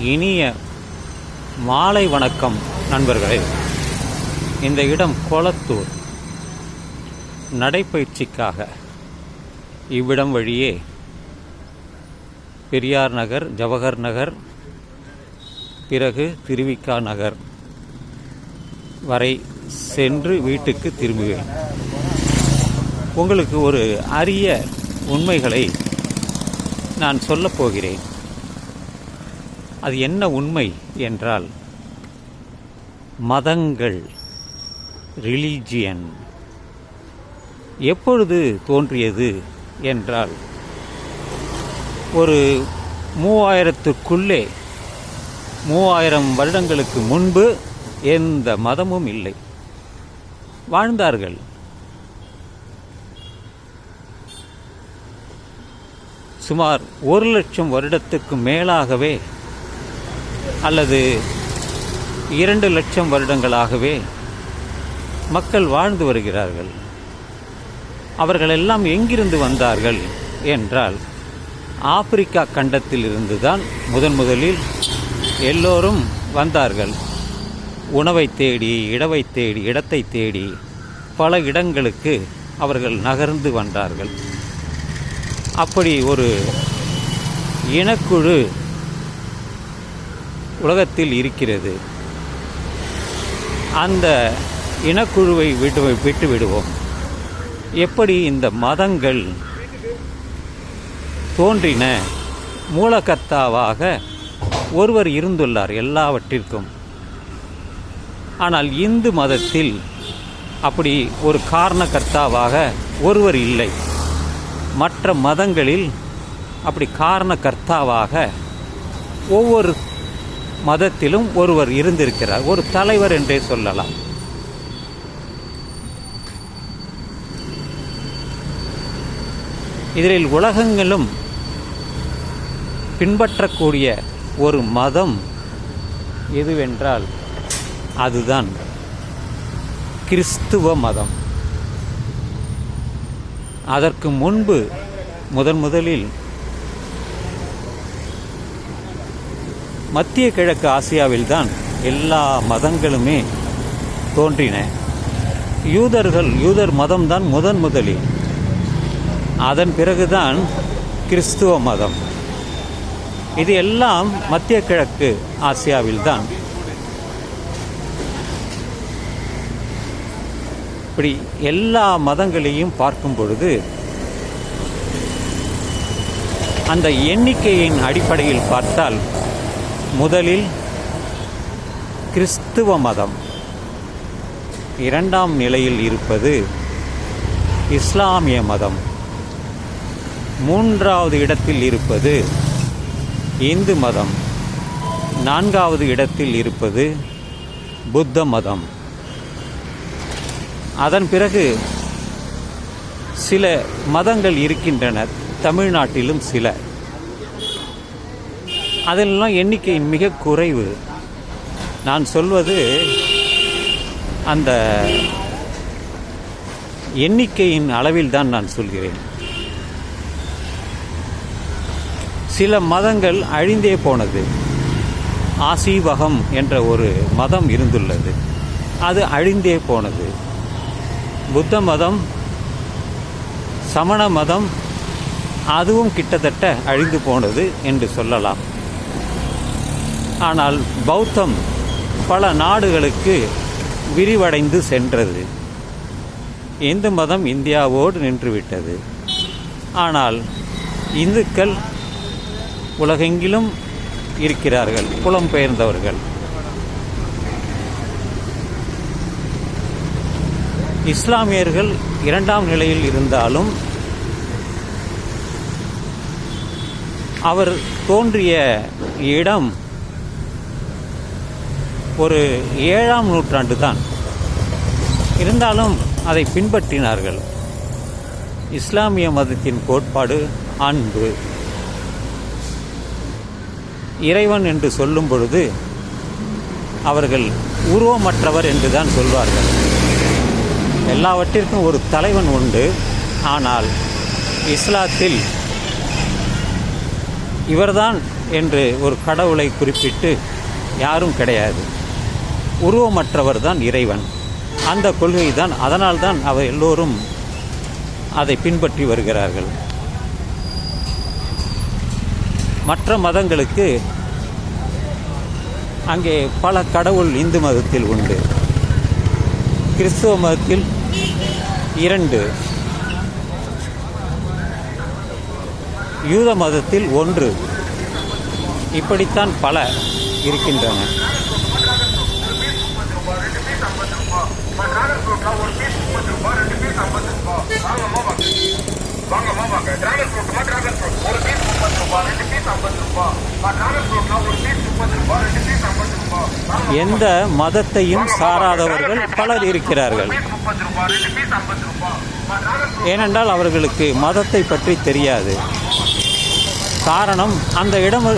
இனிய மாலை வணக்கம் நண்பர்களே. இந்த இடம் கொளத்தூர். நடைப்பயிற்சிக்காக. இவ்விடம் வழியே பெரியார் நகர் ஜவஹர் நகர் பிறகு திருவிக்கா நகர் வரை சென்று வீட்டுக்கு திரும்புவேன். உங்களுக்கு ஒரு அரிய உண்மைகளை நான் சொல்லப் போகிறேன். அது என்ன உண்மை என்றால் மதங்கள் ரிலீஜியன் எப்பொழுது தோன்றியது என்றால் ஒரு மூவாயிரத்துக்குள்ளே மூவாயிரம் வருடங்களுக்கு முன்பு எந்த மதமும் இல்லை. வாழ்ந்தார்கள். சுமார் ஒரு லட்சம் வருடத்துக்கு மேலாகவே அல்லது இரண்டு லட்சம் வருடங்களாகவே மக்கள் வாழ்ந்து வருகிறார்கள். அவர்கள் எல்லாம் எங்கிருந்து வந்தார்கள் என்றால் ஆப்பிரிக்கா கண்டத்தில் இருந்துதான் முதன் முதலில் எல்லோரும் வந்தார்கள். உணவை தேடி இடவை தேடி இடத்தை தேடி பல இடங்களுக்கு அவர்கள் நகர்ந்து வந்தார்கள். அப்படி ஒரு இனக்குழு உலகத்தில் இருக்கிறது. அந்த இனக்குழுவை விட்டு விட்டு விடுவோம். எப்படி இந்த மதங்கள் தோன்றின? மூலகர்த்தாவாக ஒருவர் இருந்துள்ளார் எல்லாவற்றிற்கும். ஆனால் இந்து மதத்தில் அப்படி ஒரு காரணக்கர்த்தாவாக ஒருவர் இல்லை. மற்ற மதங்களில் அப்படி காரணக்கர்த்தாவாக ஒவ்வொரு மதத்திலும் ஒருவர் இருந்திருக்கிறார். ஒரு தலைவர் என்றே சொல்லலாம். இதில் உலகங்களும் பின்பற்றக்கூடிய ஒரு மதம் எதுவென்றால் அதுதான் கிறிஸ்துவ மதம். அதற்கு முன்பு முதன் முதலில் மத்திய கிழக்கு ஆசியாவில்தான் எல்லா மதங்களுமே தோன்றின. யூதர்கள் யூதர் மதம்தான் முதன் முதலில். அதன் பிறகுதான் கிறிஸ்துவ மதம். இது எல்லாம் மத்திய கிழக்கு ஆசியாவில்தான். இப்படி எல்லா மதங்களையும் பார்க்கும் பொழுது அந்த எண்ணிக்கையின் அடிப்படையில் பார்த்தால் முதலில் கிறிஸ்துவ மதம். இரண்டாம் நிலையில் இருப்பது இஸ்லாமிய மதம். மூன்றாவது இடத்தில் இருப்பது இந்து மதம். நான்காவது இடத்தில் இருப்பது புத்த மதம். அதன் பிறகு சில மதங்கள் இருக்கின்றன. தமிழ்நாட்டிலும் சில. அதெல்லாம் எண்ணிக்கை மிக குறைவு. நான் சொல்வது அந்த எண்ணிக்கையின் அளவில் தான் நான் சொல்கிறேன். சில மதங்கள் அழிந்தே போனது. ஆசீவகம் என்ற ஒரு மதம் இருந்துள்ளது. அது அழிந்தே போனது. புத்த மதம் சமண மதம் அதுவும் கிட்டத்தட்ட அழிந்து போனது என்று சொல்லலாம். ஆனால் பௌத்தம் பல நாடுகளுக்கு விரிவடைந்து சென்றது. இந்து மதம் இந்தியாவோடு நின்றுவிட்டது. ஆனால் இந்துக்கள் உலகெங்கிலும் இருக்கிறார்கள் புலம்பெயர்ந்தவர்கள் இஸ்லாமியர்கள் இரண்டாம் நிலையில் இருந்தாலும் அவர் தோன்றிய இடம் ஒரு ஏழாம் நூற்றாண்டு தான் இருந்தாலும் அதை பின்பற்றினார்கள். இஸ்லாமிய மதத்தின் கோட்பாடு அன்பு. இறைவன் என்று சொல்லும் பொழுது அவர்கள் உருவமற்றவர் என்று தான் சொல்வார்கள். எல்லாவற்றிற்கும் ஒரு தலைவன் உண்டு. ஆனால் இஸ்லாத்தில் இவர்தான் என்று ஒரு கடவுளை குறிப்பிட்டு யாரும் கிடையாது. உருவமற்றவர் தான் இறைவன். அந்த கொள்கை தான் அதனால் தான் அவர் எல்லோரும் அதை பின்பற்றி வருகிறார்கள். மற்ற மதங்களுக்கு அங்கே பல கடவுள் இந்து மதத்தில் உண்டு. கிறிஸ்துவ மதத்தில் இரண்டு. யூத மதத்தில் ஒன்று. இப்படித்தான் பல இருக்கின்றன. வாங்கம்மா வாங்க டிராகன் ஃப்ரூட்மா டிராகன் ஃப்ரூட் ஒரு பீஸ் முப்பது ரூபாய் ரெண்டு பீஸ் ஐம்பது ரூபாய் டிராகன் ஃப்ரூட்னா ஒரு பீஸ் முப்பது ரூபாய் ரெண்டு பீஸ் ஐம்பது ரூபாய் எந்த மதத்தையும் சாராதவர்கள் பலர் இருக்கிறார்கள். ஏனென்றால் அவர்களுக்கு மதத்தை பற்றி தெரியாது. காரணம் அந்த இடம்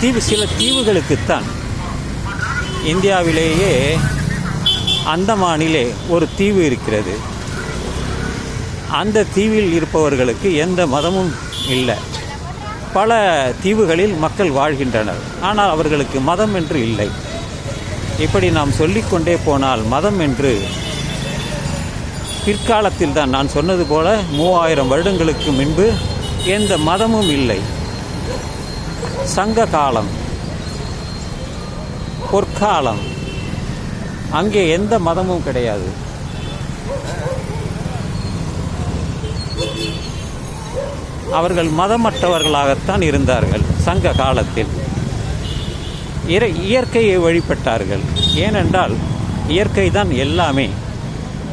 தீவு சில தீவுகளுக்குத்தான். இந்தியாவிலேயே அந்தமானிலே ஒரு தீவு இருக்கிறது. அந்த தீவில் இருப்பவர்களுக்கு எந்த மதமும் இல்லை. பல தீவுகளில் மக்கள் வாழ்கின்றனர். ஆனால் அவர்களுக்கு மதம் என்று இல்லை. இப்படி நாம் சொல்லிக்கொண்டே போனால் மதம் என்று பிற்காலத்தில் தான் நான் சொன்னது போல மூவாயிரம் வருடங்களுக்கு முன்பு எந்த மதமும் இல்லை. சங்க காலம் பொற்காலம் அங்கே எந்த மதமும் கிடையாது. அவர்கள் மதமற்றவர்களாகத்தான் இருந்தார்கள் சங்க காலத்தில். இயற்கையை வழிபட்டார்கள். ஏனென்றால் இயற்கை தான் எல்லாமே.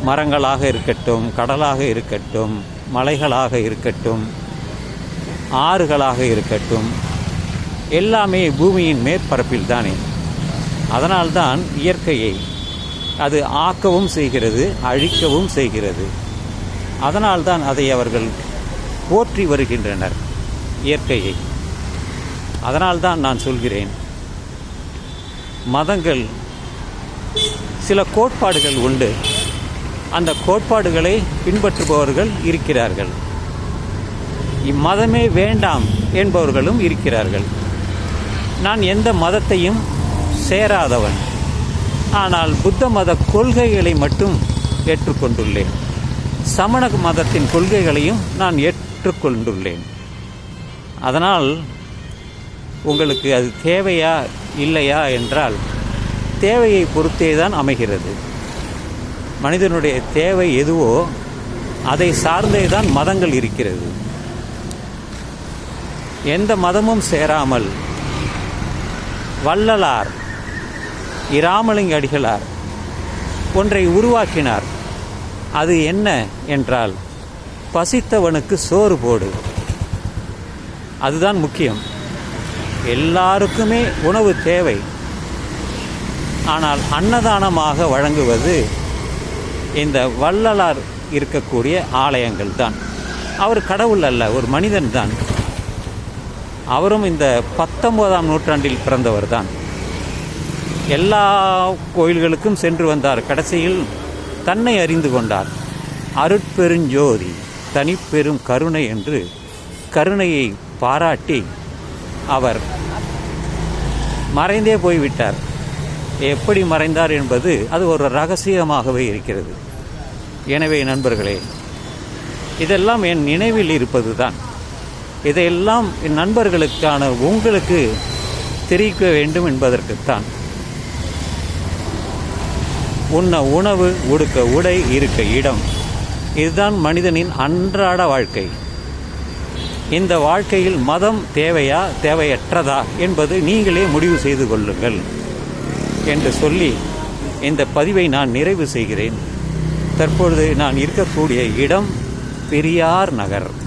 மரங்களாக இருக்கட்டும் கடலாக இருக்கட்டும் மலைகளாக இருக்கட்டும் ஆறுகளாக இருக்கட்டும் எல்லாமே பூமியின் மேற்பரப்பில் தானே. அதனால்தான் இயற்கையை அது ஆக்கவும் செய்கிறது அழிக்கவும் செய்கிறது. அதனால்தான் அதை அவர்கள் போற்றி வருகின்றனர் இயற்கையை. அதனால்தான் நான் சொல்கிறேன் மதங்கள் சில கோட்பாடுகள் உண்டு. அந்த கோட்பாடுகளை பின்பற்றுபவர்கள் இருக்கிறார்கள். இம்மதமே வேண்டாம் என்பவர்களும் இருக்கிறார்கள். நான் எந்த மதத்தையும் சேராதவன். ஆனால் புத்த மத கொள்கைகளை மட்டும் ஏற்றுக்கொண்டுள்ளேன். சமண மதத்தின் கொள்கைகளையும் நான் ஏற்றுக்கொண்டுள்ளேன். அதனால் உங்களுக்கு அது தேவையா இல்லையா என்றால் தேவையை பொறுத்தே தான் அமைகிறது. மனிதனுடைய தேவை எதுவோ அதை சார்ந்தே தான் மதங்கள் இருக்கிறது. எந்த மதமும் சேராமல் வள்ளலார் இராமலிங்க அடிகளார் ஒன்றை உருவாக்கினார். அது என்ன என்றால் பசித்தவனுக்கு சோறு போடு. அதுதான் முக்கியம். எல்லாருக்குமே உணவு தேவை. ஆனால் அன்னதானமாக வழங்குவது இந்த வள்ளலார் இருக்கக்கூடிய ஆலயங்கள் தான் அவர் கடவுள் அல்ல ஒரு மனிதன் தான் அவரும் இந்த பத்தொன்பதாம் நூற்றாண்டில் பிறந்தவர் தான் எல்லா கோயில்களுக்கும் சென்று வந்தார். கடைசியில் தன்னை அறிந்து கொண்டார். அருட்பெருஞ்சோதி தனிப்பெரும் கருணை என்று கருணையை பாராட்டி அவர் மறைந்தே போய்விட்டார். எப்படி மறைந்தார் என்பது அது ஒரு ரகசியமாகவே இருக்கிறது. எனவே நண்பர்களே இதெல்லாம் என் நினைவில் இருப்பது தான் இதையெல்லாம் என் நண்பர்களுக்கான உங்களுக்கு தெரிவிக்க வேண்டும் என்பதற்குத்தான். உண்ண உணவு உடுக்க உடை இருக்க இடம். இதுதான் மனிதனின் அன்றாட வாழ்க்கை. இந்த வாழ்க்கையில் மதம் தேவையா தேவையற்றதா என்பது நீங்களே முடிவு செய்து கொள்ளுங்கள் என்று சொல்லி இந்த பதிவை நான் நிறைவு செய்கிறேன். தற்பொழுது நான் இருக்கக்கூடிய இடம் பெரியார் நகர்.